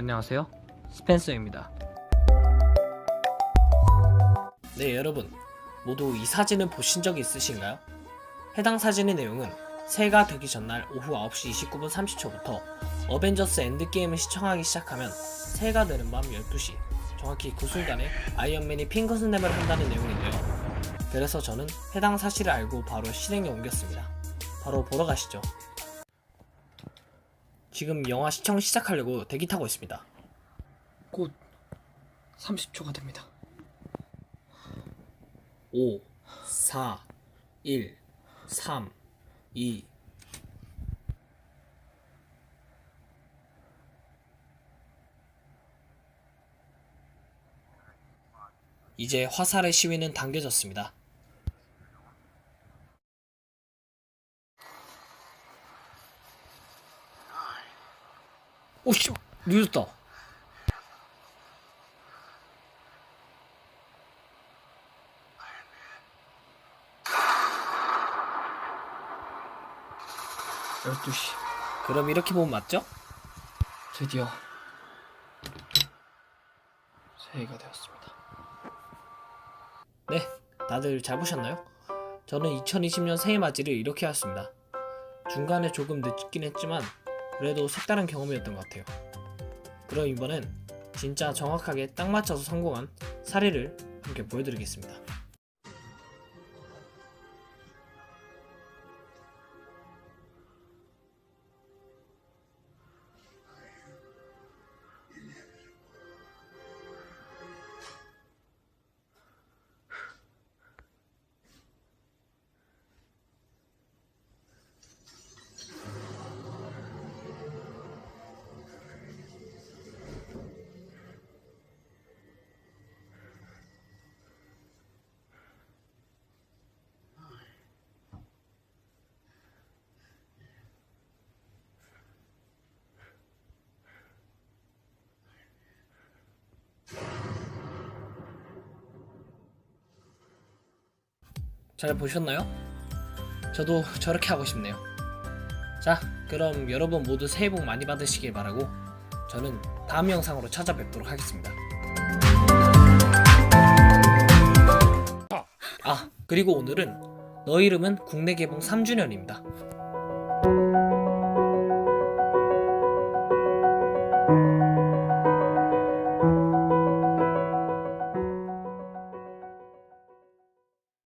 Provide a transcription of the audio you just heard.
안녕하세요. 스펜서입니다. 네, 여러분. 모두 이 사진을 보신 적이 있으신가요? 해당 사진의 내용은 새해가 되기 전날 오후 9시 29분 30초부터 어벤져스 엔드게임을 시청하기 시작하면 새해가 되는 밤 12시 정확히 그 순간에 아이언맨이 핑거스냅을 한다는 내용인데요. 그래서 저는 해당 사실을 알고 바로 실행에 옮겼습니다. 바로 보러 가시죠. 지금 영화 시청 시작하려고 대기 타고 있습니다. 곧 30초가 됩니다. 5, 4, 1, 3, 2. 이제 화살의 시위는 당겨졌습니다. 오씨, 늦었다. 열두 시 그럼 이렇게 보면 맞죠? 드디어 새해가 되었습니다. 네, 다들 잘 보셨나요? 저는 2020년 새해 맞이를 이렇게 하였습니다. 중간에 조금 늦긴 했지만 그래도 색다른 경험이었던 것 같아요. 그럼 이번엔 진짜 정확하게 딱 맞춰서 성공한 사례를 함께 보여드리겠습니다. 잘 보셨나요? 저도 저렇게 하고 싶네요. 자, 그럼 여러분 모두 새해 복 많이 받으시길 바라고 저는 다음 영상으로 찾아뵙도록 하겠습니다. 아, 그리고 오늘은 너 이름은 국내 개봉 3주년입니다.